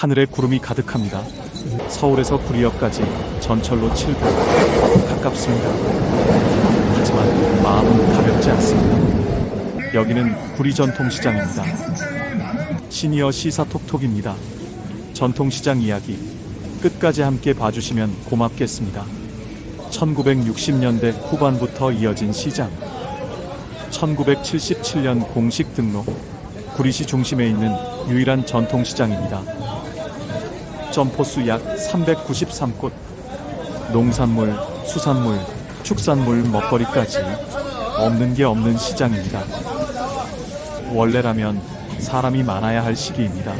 하늘에 구름이 가득합니다. 서울에서 구리역까지 전철로 7분 가깝습니다. 하지만 마음은 가볍지 않습니다. 여기는 구리 전통시장입니다. 시니어 시사 톡톡입니다. 전통시장 이야기 끝까지 함께 봐주시면 고맙겠습니다. 1960년대 후반부터 이어진 시장. 1977년 공식 등록. 구리시 중심에 있는 유일한 전통시장입니다. 점포수 약 393곳. 농산물, 수산물, 축산물, 먹거리까지 없는 게 없는 시장입니다. 원래라면 사람이 많아야 할 시기입니다.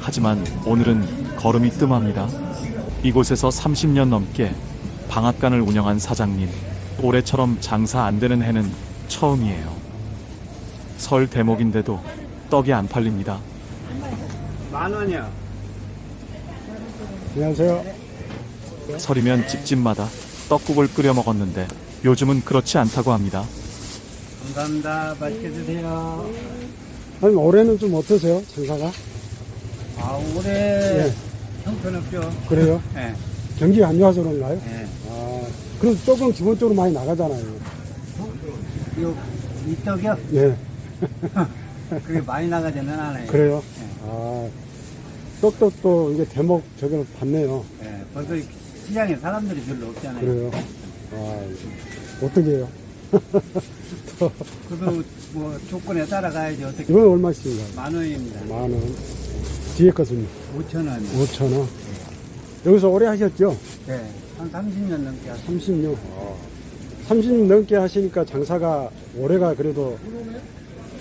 하지만 오늘은 걸음이 뜸합니다. 이곳에서 30년 넘게 방앗간을 운영한 사장님, 올해처럼 장사 안 되는 해는 처음이에요. 설 대목인데도 떡이 안 팔립니다. 만 원이요. 안녕하세요. 설이면 집집마다 떡국을 끓여 먹었는데 요즘은 그렇지 않다고 합니다. 감사합니다. 맛있게 드세요. 아니, 올해는 좀 어떠세요? 장사가? 아, 올해 예. 형편없죠. 그래요? 예, 경기가 안 좋아서 그런가요? 예. 아, 그래도 조금 기본적으로 많이 나가잖아요. 요, 이 떡이요? 예, 그게 많이 나가지는 않아요. 그래요? 예, 아, 떡떡도 이게 대목 저기를 받네요. 예. 벌써 시장에 사람들이 별로 없잖아요. 그래요? 아, 어떻게 해요? 또, 그래도 뭐 조건에 따라가야지 어떻게. 이건 얼마씩인가요? 만 원입니다. 만 원. 뒤에 것은 5천 원. 5천 원. 여기서 오래 하셨죠? 예. 한 30년 넘게 하죠. 30년. 30년 넘게 하시니까 장사가 올해가 그래도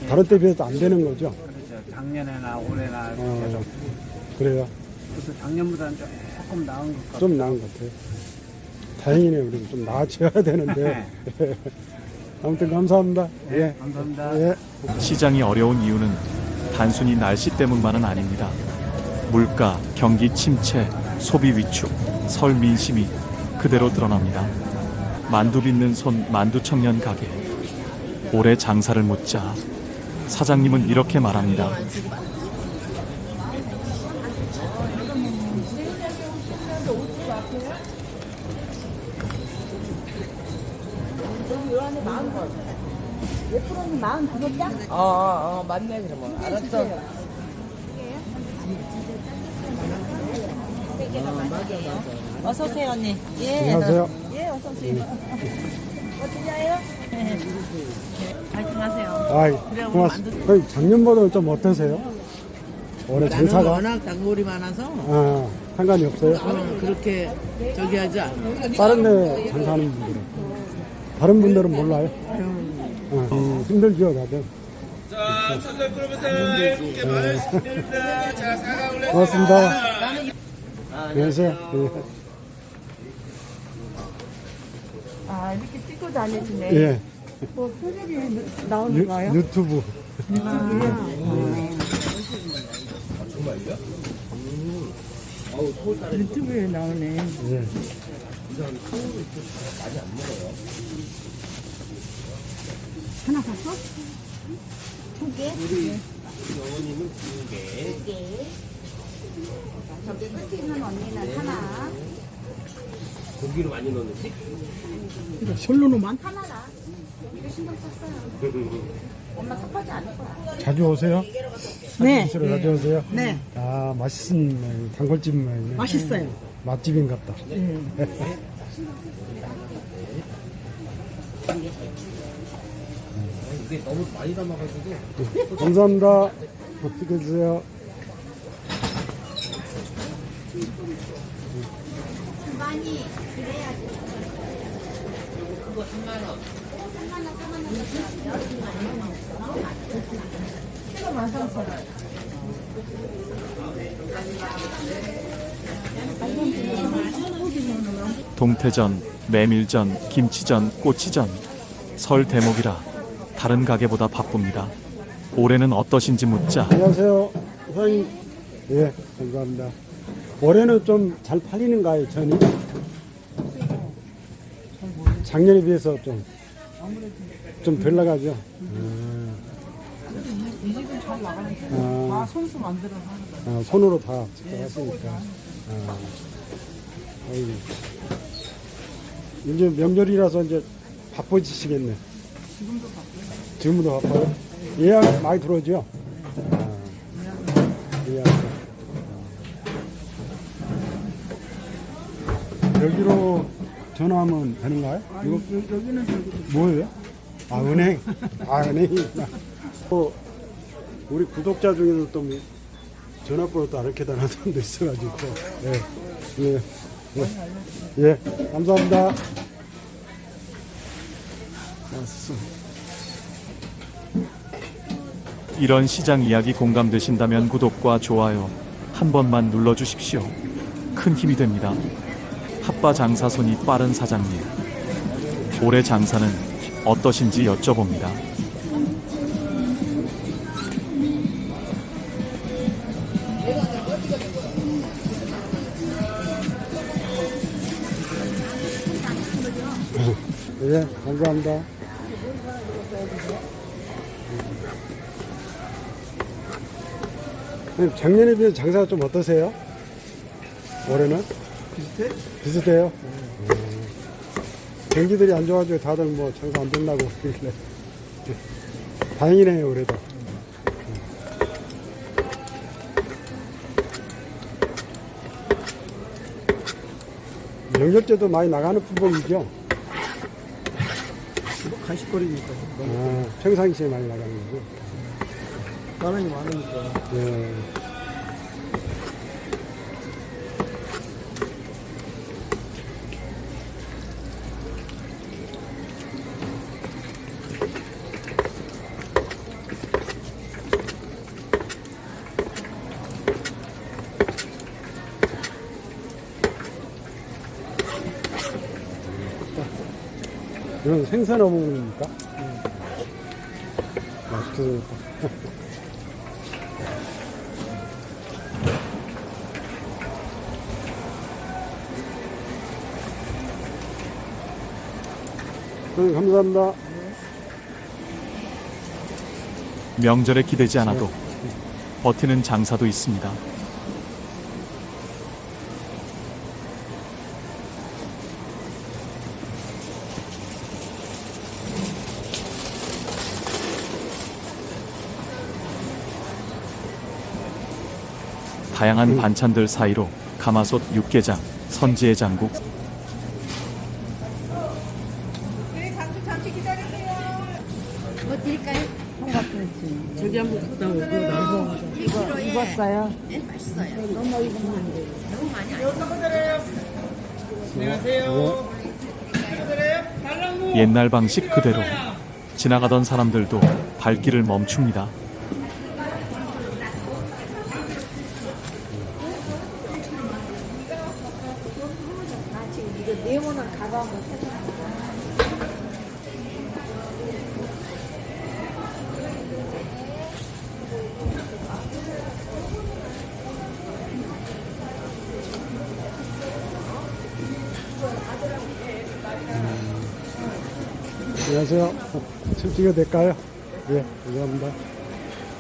다른 때 비해서 안 되는 거죠? 그렇죠. 작년에나 올해나 어, 계속. 그래요. 그래도 작년보다는 조금 나은 것 같아요. 좀 나은 것 같아요. 다행이네요. 그래도 좀 나아져야 되는데. 아무튼 감사합니다. 예. 감사합니다. 예. 시장이 어려운 이유는 단순히 날씨 때문만은 아닙니다. 물가, 경기 침체, 소비 위축, 설 민심이 그대로 드러납니다. 만두 빚는 손 만두 청년 가게. 올해 장사를 묻자 사장님은 이렇게 말합니다. 예쁘로는 마음 구독자? 어, 어, 어, 맞네, 그러면. 알았어. 어서오세요, 언니. 예. 안녕하세요. 예, 어서 오세요. 어떠냐요? 파이팅 하세요. 아이, 고맙습니다. 아이, 작년보다 좀 어떠세요? 올해 나는 장사가? 워낙 단골이 많아서, 아, 상관이 없어요? 어, 그렇게 저기 하지 않아. 다른 데 장사하는 분들은? 다른 분들은 몰라요? 어, 음, 힘들죠, 다들. 네. 고맙습니다. 안녕하세요. 예. 아, 이렇게 찍고 다니시네. 예. 뭐, 표정이 나오는 유, 거예요? 유튜브. 유튜브에 나오네. 예. 하나 샀어? 두 개? 우리 영원이는 두 개. 두 개. 저기 끝에 있는 언니는 하나. 솔로노만? 하나라. 이거 신경 썼어요. 엄마 섭하지 않을 거야. 자주 오세요? 네. 사주시러 자주 오세요? 네. 아, 맛있는 단골집 있네. 맛있어요. 맛집인갑다. 감사합니다. 어떻게 드세요? 많이 그래야지. 동태전, 메밀전, 김치전, 꼬치전. 설 대목이라 다른 가게보다 바쁩니다. 올해는 어떠신지 묻자 안녕하세요. 사장님. 예, 감사합니다. 올해는 좀 잘 팔리는가요, 전이? 작년에 비해서 좀, 좀 덜 나가죠? 음. 아, 거야. 아, 손으로 다 직접 하시니까. 아. 이제 명절이라서 이제 바빠지시겠네. 지금도 바빠요. 지금도 바빠요? 예약 많이 들어오죠? 아, 예약. 아. 여기로 전화하면 되는가요? 이거 여기는 저기 뭐예요? 아 은행. 아 은행이구나. 또 우리 구독자 중에는 또뭐 전화번호도 안 이렇게 다는 사람도 있어가지고. 예. 예. 예. 예. 감사합니다. 왔어. 이런 시장 이야기 공감되신다면 구독과 좋아요 한 번만 눌러주십시오. 큰 힘이 됩니다. 핫바 장사 손이 빠른 사장님. 올해 장사는 어떠신지 여쭤봅니다. 예. 감사합니다. 선생님, 작년에 비해 장사가 좀 어떠세요? 올해는? 비슷해? 비슷해요? 음. 경기들이 안 좋아가지고 다들 뭐 장사 안 된다고 그러길래. 다행이네요, 그래도. 명절 때도 많이 나가는 품목이죠? 간식거리니까 아, 평상시에 많이 나가는 거고. 사람이 많으니까 예. 이건 생선 어묵입니까? 맛있게 생겼다. 네, 감사합니다. 명절에 기대지 않아도 버티는 장사도 있습니다. 다양한 반찬들 사이로 가마솥 육개장, 선지의 장국, 뭐 드릴까요? 저기 한번 갔다 오고 나서 이거 입었어요? 네, 맛있어요. 너무 익으면 안 돼요. 너무 많이 안 옛날 방식 그대로 지나가던 사람들도 발길을 멈춥니다. 네모난 가방 안녕하세요. 좀 찍어도 될까요? 예, 감사합니다.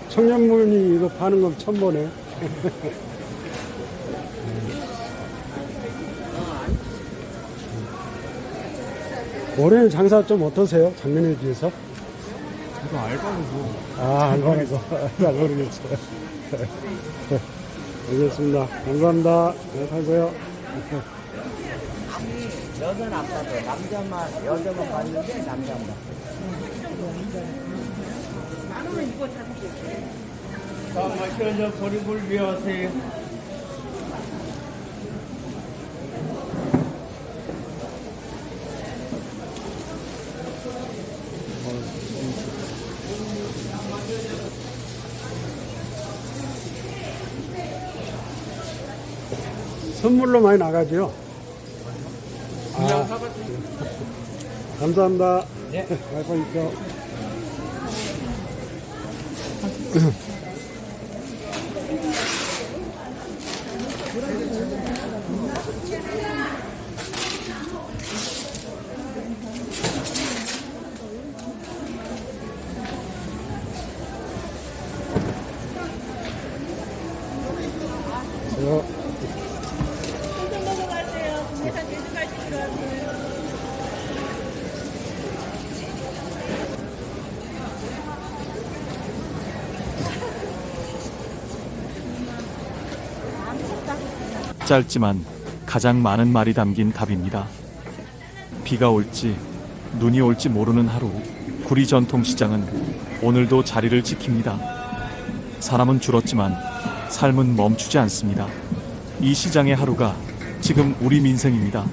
청년문이 이거 파는 건 처음 보네. 올해는 장사 좀 어떠세요? 작년에 비해서? 이거 알바고 아, 알바라서. 잘 모르겠어요. 알겠습니다. 감사합니다. 네, 사세요. 여자는 안 봤어. 남자만 여자만 봤는데 남자만. 자 마셔서 보리굴 위하세요 선물로 많이 나가죠? 아, 감사합니다. 네. 와이프 있죠. 어, 생선 먹어가세요. 국내산 돼지갈치 들어가세요. 짧지만 가장 많은 말이 담긴 답입니다. 비가 올지 눈이 올지 모르는 하루 구리 전통시장은 오늘도 자리를 지킵니다. 사람은 줄었지만 삶은 멈추지 않습니다. 이 시장의 하루가 지금 우리 민생입니다.